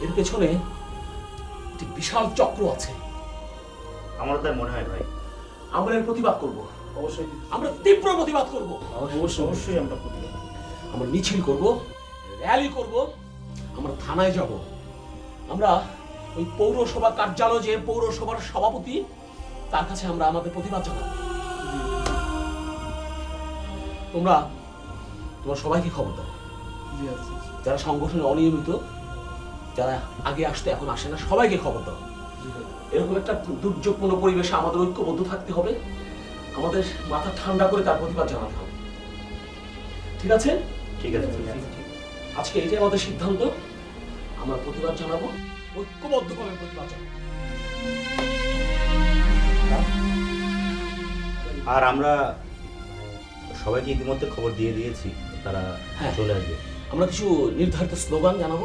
এর পেছনে একটি বিশাল চক্র আছে। আমারও তাই মনে হয় ভাই। আমরা এর প্রতিবাদ করব। অবশ্যই। আমরা তীব্র প্রতিবাদ করব। অবশ্যই অবশ্যই আমরা প্রতিবাদ আমরা মিছিল করব র্যালি করব আমরা থানায় যাব। আমরা ওই পৌরসভা কার্যালয় যে পৌরসভার সভাপতি তার কাছে আমরা আমাদের প্রতিবাদ জানাব। তোমরা তোমার সবাইকে খবর দাও। যারা সংগঠনে অনিয়মিত যারা আগে আসতে এখন আসে না সবাইকে খবর দাও। এরকম একটা দুর্যোগপূর্ণ পরিবেশে আমাদের ঐক্যবদ্ধ থাকতে হবে। আমাদের মাথা ঠান্ডা করে তার প্রতিবাদ জানাতে হবে। ঠিক আছে? ঠিক আছে আজকে এটাই আমাদের সিদ্ধান্ত আমরা প্রতিবাদ জানাব। ঐক্যবদ্ধভাবে প্রতিবাদ জানাব। আর আমরা সবাইকে ইতিমধ্যে খবর দিয়ে দিয়েছি তারা হ্যাঁ। চলে আসবে। আমরা কিছু নির্ধারিত স্লোগান জানাব।